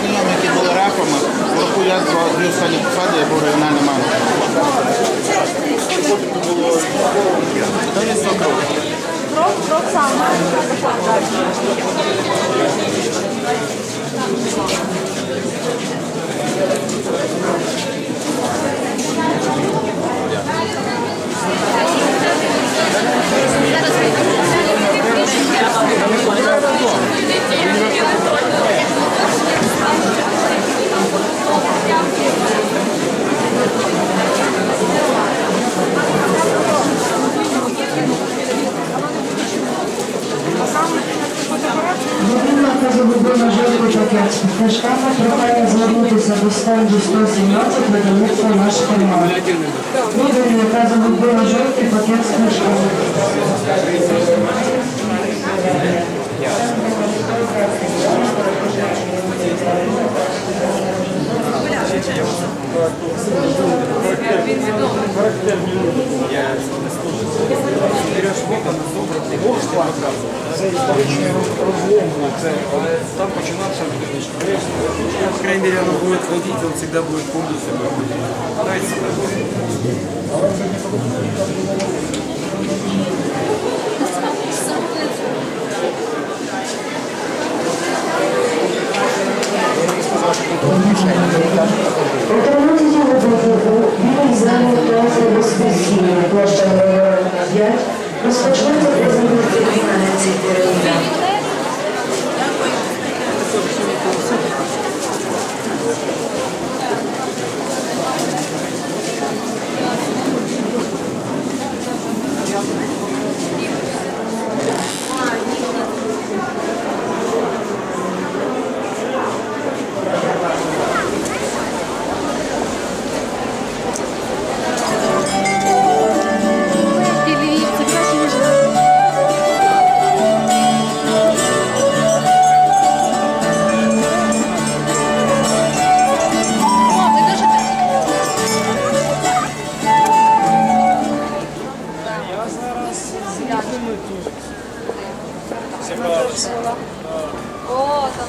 Знайомі, які були репами, врахую я за дві останні посади, я був регіональним менеджером. Це кров 100 казоводина жовтий пакет з книжками прохання звернутися до стенду 117 видавництва наш канал. Видання казоводина жовтий пакет з книжками. Це, але там починався, по крайней мере, оно будет ходить, он всегда будет помнить 13 годині Płaszcza Majora Pawia rozpoczynamy prezentację na lekcji О, там.